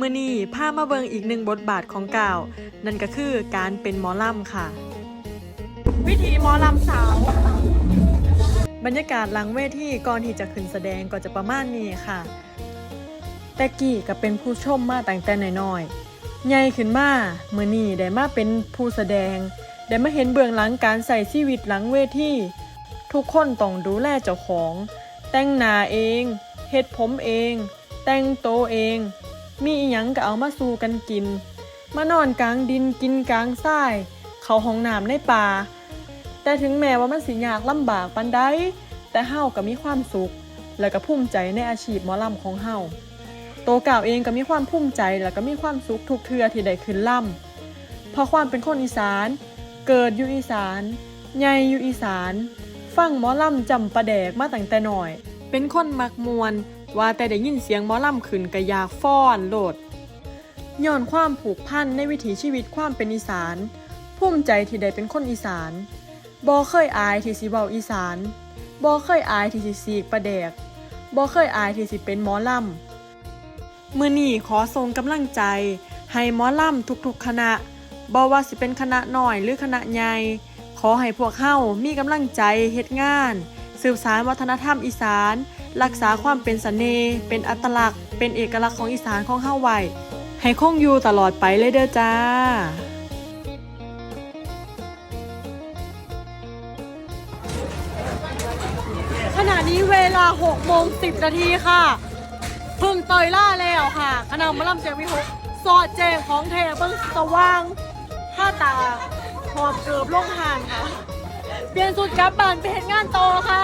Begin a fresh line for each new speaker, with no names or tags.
มื่อนี้พามาเบิงอีกหนึ่งบทบาทของก่าว นั่นก็คือการเป็นหมอลำค่ะ วิธีหมอลำสาว บรรยากาศหลังเวทีก่อนที่จะขึ้นแสดงก็จะประมาณนี้ค่ะแต่กี้ก็เป็นผู้ชมมาตั้งแต่น้อยๆใหญ่ขึ้นมาเมื่อนี้ได้มาเป็นผู้แสดง ได้มาเห็นเบื้องหลังการใส่ชีวิตหลังเวที ทุกคนต้องดูแลเจ้าของ แต่งหน้าเอง เฮ็ดผมเอง แต่งโตเอง มีอีหยังก็เอามาสู่กันกิน มานอนกลางดินกินกลางทราย เขาห้องน้ำในป่า แต่ถึงแม้ว่ามันสิยากลำบากปานใดแต่เฮาก็มีความสุข และก็ภูมิใจในอาชีพหมอลำของเฮาโตก่าวเองก็มีความภูมิใจและก็มีความสุขทุกเทือที่ได้ขึ้นล่ำเพราะความเป็นคนอีสาน เกิดอยู่อีสานใหญ่อยู่อีสาน ฟังหมอลำจำประแดกมาตั้งแต่หน้อย เป็นคนมักมวน ว่าแต่ได้ยินเสียงหมอลำขึ้นก็อยากฟ้อนโลดย้อนความผูกพันในวิถีชีวิตความเป็นอีสาน ภูมิใจที่ได้เป็นคนอีสานบ่เคยอายที่สิเว้าอีสานบ่เคยอายที่สิสีกประแดกบ่เคยอายที่สิเป็นหมอลำมื้อนี้ขอส่งกำลังใจ ให้หมอลำทุกๆคณะบ่ว่าสิเป็นคณะน้อยหรือคณะใหญ่ ขอให้พวกเฮามีกำลังใจเฮ็ดงาน สืบสานวัฒนธรรมอีสาน รักษาความเป็นเสน่ห์เป็นอัตลักษณ์ เป็นเอกลักษณ์ของอีสานของเฮาไว้ให้คงอยู่ตลอดไปเลยเด้อจ้าขณะนี้เวลา6โมง10 นาทีค่ะ พึ่งเตยล่าแล้วค่ะคณะมะลำเสียงวิหกสอดแจงของเทเบิ้งสว่างผ้าตา อบเกือบลงห่างค่ะ เปลี่ยนสุดกลับบ้านไปเห็นงานโตอค่ะ